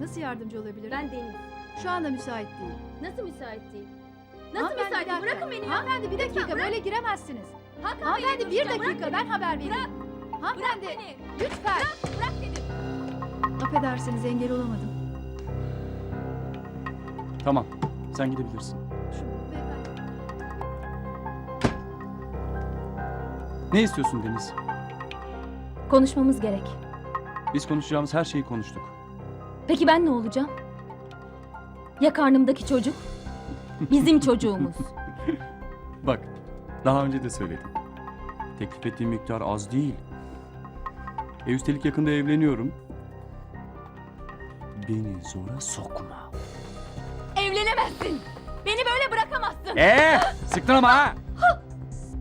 Nasıl yardımcı olabilirim? Ben Deniz. Şu anda müsait değil. Nasıl müsait değil? Nasıl Hanımefendi, müsait bir değil? dakika. Bırakın beni ya. Hanımefendi bir dakika Lütfen, böyle giremezsiniz. Hakan Hanımefendi beni bir lütfen, dakika bırak ben beni. haber vereyim. Bırak. Bırak Hanımefendi beni. lütfen. Bırak dedim. Affedersiniz engel olamadım. Tamam. Sen gidebilirsin. Şu beyefendi. Ne istiyorsun Deniz? Konuşmamız gerek. Biz konuşacağımız her şeyi konuştuk. Peki ben ne olacağım? Ya karnımdaki çocuk? Bizim çocuğumuz. Bak, daha önce de söyledim. Teklif ettiğim miktar az değil. E üstelik yakında evleniyorum. Beni zora sokma. Evlenemezsin. Beni böyle bırakamazsın. Ee, sıktın ama ha.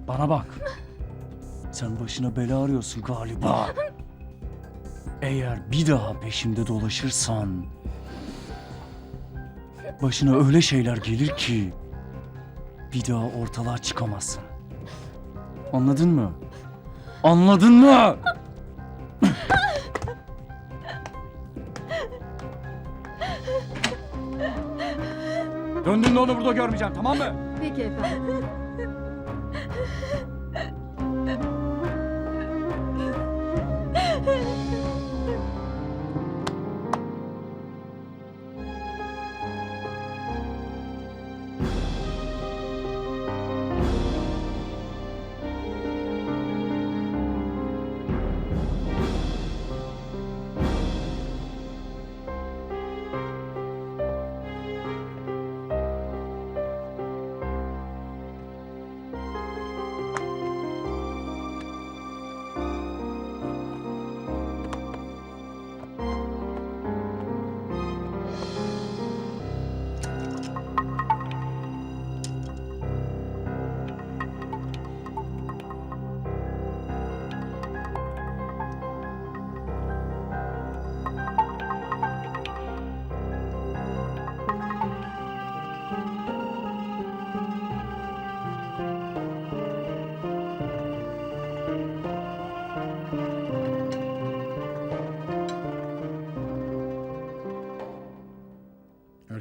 Bana bak. Sen başına bela arıyorsun galiba. Eğer bir daha peşimde dolaşırsan... Başına öyle şeyler gelir ki... Bir daha ortalığa çıkamazsın. Anladın mı? Anladın mı? Döndüğünde onu burada görmeyeceğim tamam mı? Peki efendim.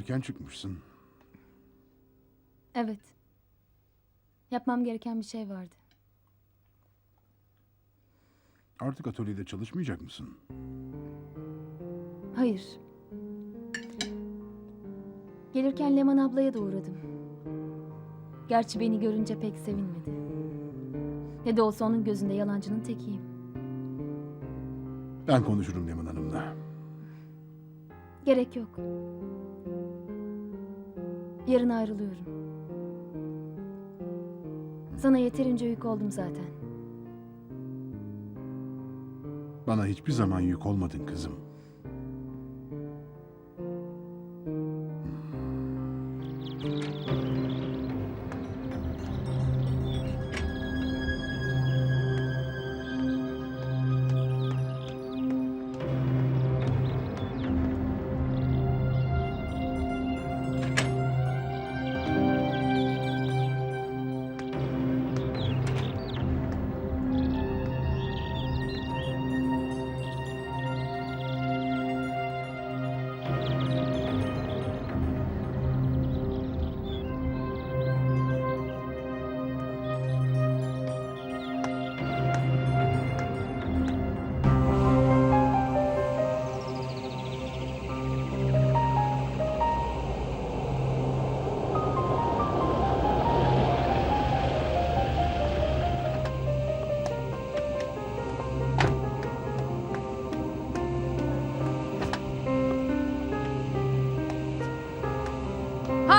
Erken çıkmışsın. Evet. Yapmam gereken bir şey vardı. Artık atölyede çalışmayacak mısın? Hayır. Gelirken Leman ablaya da uğradım. Gerçi beni görünce pek sevinmedi. Ne de olsa onun gözünde yalancının tekiyim. Ben konuşurum Leman Hanım'la. Gerek yok. Yarın ayrılıyorum. Sana yeterince yük oldum zaten. Bana hiçbir zaman yük olmadın kızım.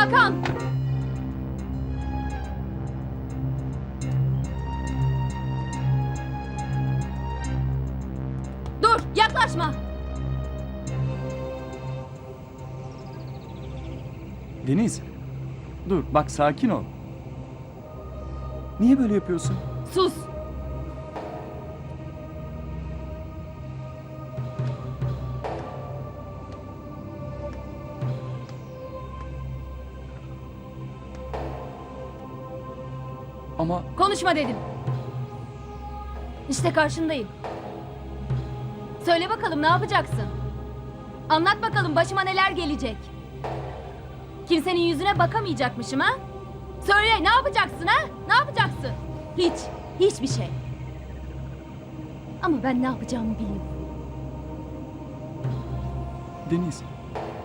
Hakan! Dur, yaklaşma. Deniz. Dur bak sakin ol. Niye böyle yapıyorsun? Sus. Ama Konuşma dedim. İşte karşındayım. Söyle bakalım ne yapacaksın? Anlat bakalım başıma neler gelecek. Kimsenin yüzüne bakamayacakmışım ha? Söyle ne yapacaksın ha? Ne yapacaksın? Hiç, hiçbir şey. Ama ben ne yapacağımı biliyorum. Deniz,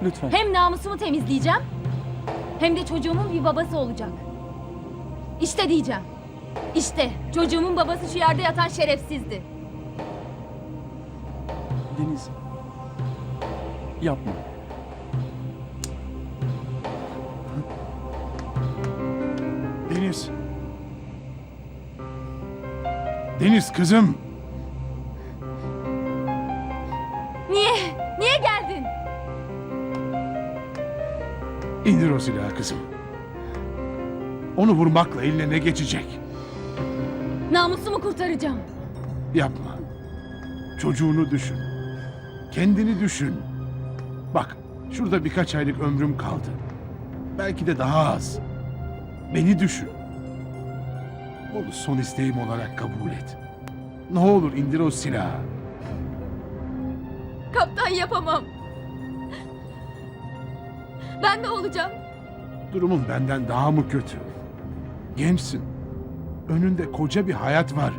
lütfen. Hem namusumu temizleyeceğim, hem de çocuğumun bir babası olacak. İşte diyeceğim. İşte çocuğumun babası şu yerde yatan şerefsizdi. Deniz. Yapma. Deniz. Deniz kızım. Niye? Niye geldin? İndir o silahı kızım. Onu vurmakla eline ne geçecek? Namusumu kurtaracağım. Yapma. Çocuğunu düşün. Kendini düşün. Bak, şurada birkaç aylık ömrüm kaldı. Belki de daha az. Beni düşün. Bunu son isteğim olarak kabul et. Ne olur indir o silahı. Kaptan yapamam. Ben ne olacağım? Durumun benden daha mı kötü? Gençsin. Önünde koca bir hayat var.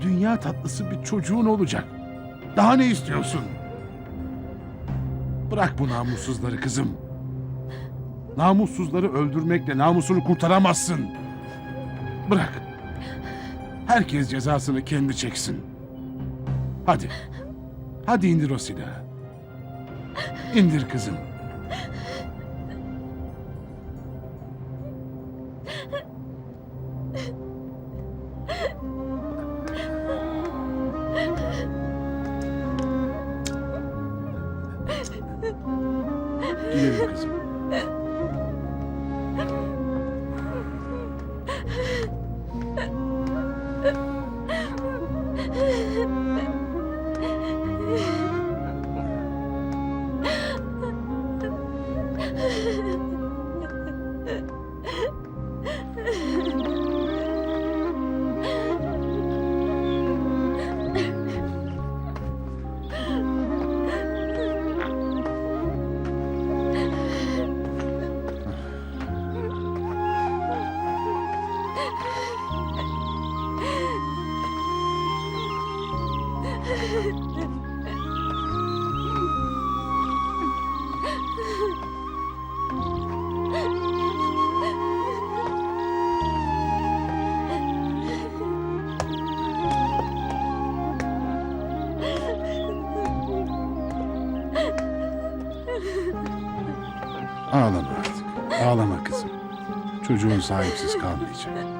Dünya tatlısı bir çocuğun olacak. Daha ne istiyorsun? Bırak bu namussuzları kızım. Namussuzları öldürmekle namusunu kurtaramazsın. Bırak. Herkes cezasını kendi çeksin. Hadi. Hadi indir o silahı. İndir kızım. Gidelim kızım. Ağlama artık. Ağlama kızım. Çocuğun sahipsiz kalmayacak.